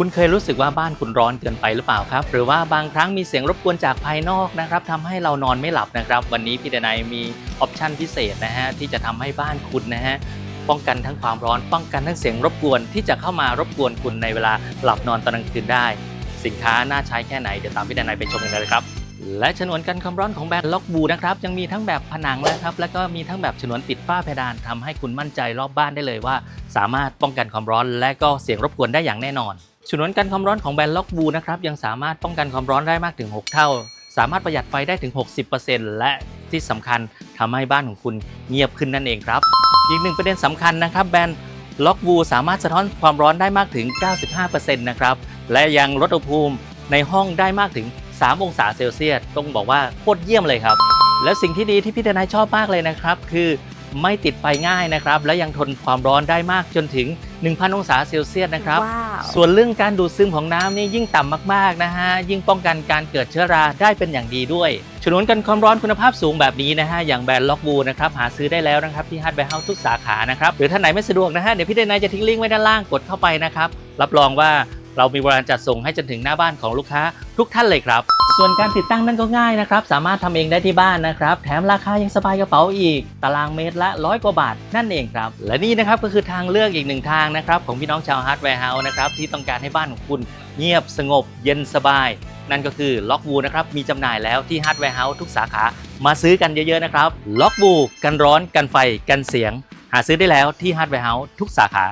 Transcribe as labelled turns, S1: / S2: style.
S1: คุณเคยรู้สึกว่าบ้านคุณร้อนเกินไปหรือเปล่าครับ หรือว่าบางครั้งมีเสียงรบกวนจากภายนอกนะครับทำให้เรานอนไม่หลับนะครับ วันนี้พี่เดนายมีออปชันพิเศษนะฮะที่จะทำให้บ้านคุณนะฮะป้องกันทั้งความร้อนป้องกันทั้งเสียงรบกวนที่จะเข้ามารบกวนคุณในเวลาหลับนอนตอนกลางคืนได้ สินค้าน่าใช้แค่ไหนเดี๋ยวตามพี่เดนายไปชมกันเลยครับและฉนวนกันความร้อนของแบรนด์ล็อกบูนะครับยังมีทั้งแบบผนังนะครับแล้วก็มีทั้งแบบฉนวนติดฝ้าเพดานทำให้คุณมั่นใจรอบบ้านได้เลยว่า สามารถป้องกันความร้อนและก็เสียงรบกวนได้อย่างแน่นอนฉนวนกันความร้อนของแบรนด์ล็อกบูนะครับยังสามารถป้องกันความร้อนได้มากถึง 6 เท่า สามารถประหยัดไฟได้ถึง 60%และที่สำคัญทำให้บ้านของคุณเงียบขึ้นนั่นเองครับ อีกหนึ่งประเด็นสำคัญนะครับแบรนด์ล็อกบูสามารถสะท้อนความร้อนได้มากถึง 95%นะครับและยังลดอุณหภูมิในห้องได้มากถึง 3 องศาเซลเซียสต้องบอกว่าโคตรเยี่ยมเลยครับ แล้วสิ่งที่ดีที่พี่ทนายชอบมากเลยนะครับ คือ ไม่ติดไฟง่ายนะครับ และยังทนความร้อนได้มากจนถึง 1,000 องศาเซลเซียสนะครับ
S2: ว้าว
S1: ส่วนเรื่องการดูดซึมของน้ำนี่ยิ่งต่ำมากๆนะฮะ ยิ่งป้องกันการเกิดเชื้อราได้เป็นอย่างดีด้วย ฉนวนกันความร้อนคุณภาพสูงแบบนี้นะฮะ อย่างแบรนด์ล็อกบูนะครับหาซื้อได้แล้วนะครับที่ฮาร์ดแวร์เฮาส์ทุกสาขานะครับ หรือท่านไหนไม่สะดวกนะฮะ เดี๋ยวพี่เดนายจะทิ้งลิงก์ไว้ด้านล่างกดเข้าไปนะครับ รับรองว่า เรามีบริการจัดส่งให้จนถึงหน้าบ้านของลูกค้าทุกท่านเลยครับ ส่วนการติดตั้งนั่นก็ง่ายนะครับ สามารถทำเองได้ที่บ้านนะครับ แถมราคายังสบายกระเป๋าอีก ตารางเมตรละร้อยกว่าบาทนั่นเองครับ และนี่นะครับก็คือทางเลือกอีกหนึ่งทางนะครับของพี่น้องชาวฮาร์ดแวร์เฮาส์นะครับที่ต้องการให้บ้านของคุณเงียบสงบ เย็นสบาย นั่นก็คือล็อกบูนะครับมีจำหน่ายแล้วที่ฮาร์ดแวร์เฮาส์ทุกสาขา มาซื้อกันเยอะๆนะครับล็อกบูกันร้อนกันไฟกันเสียง หาซื้อได้แล้วที่ฮาร์ดแวร์เฮาส์ทุกสาขา